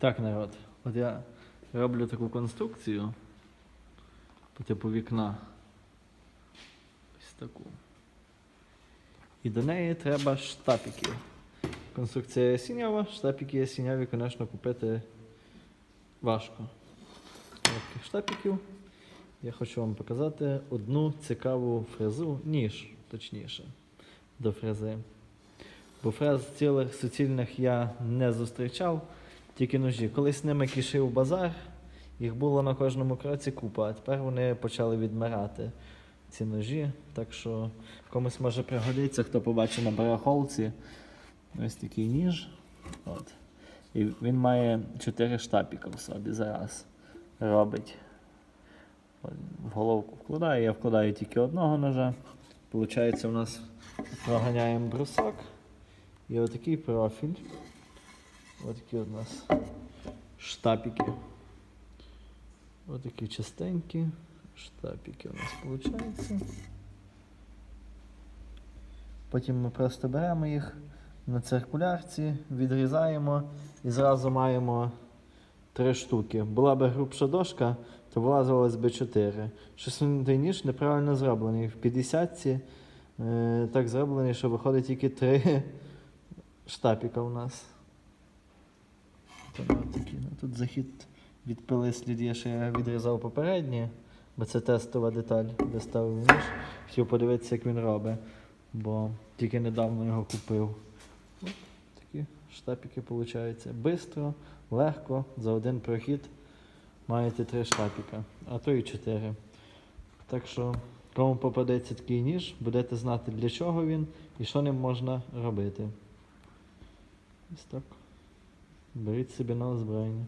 Так, народ, от я роблю таку конструкцію по типу вікна. Ось таку. І до неї треба штапики. Конструкція ясіньова, штапики ясіньові, звісно, купити важко. Таких штапиків. Я хочу вам показати одну цікаву фрезу, ніж, точніше, до фрези. Бо фрез цілих суцільних я не зустрічав, тільки ножі. Колись ними кишив базар, їх було на кожному кроці купа, а тепер вони почали відмирати, ці ножі. Так що комусь може пригодиться, хто побачив на барахолці. Ось такий ніж. От. І він має 4 штапіка в собі зараз. Робить. От, В головку вкладаю, я вкладаю тільки одного ножа. Получається, у нас проганяємо брусок. І отакий профіль. Отакі у нас штапики. Отакі частенькі штапики у нас виходить. Потім ми просто беремо їх на циркулярці, відрізаємо і зразу маємо три штуки. Була б грубша дошка, то вилазилось би 4. Щось він ніж неправильно зроблений. В 50-ці е, так зроблений, що виходить тільки 3 штапіка у нас. Тому такі, ну, тут захід від пили слід є, що я відрізав попереднє, бо це тестова деталь, де ставив ніж. Хотів подивитися, як він робить, бо тільки недавно його купив. От такі штапики виходить. Бистро, легко, за один прохід маєте три штапіка, а то і чотири. Так що, кому попадеться такий ніж, будете знати для чого він і що ним можна робити. Ось так. Беріть собі на озброєння.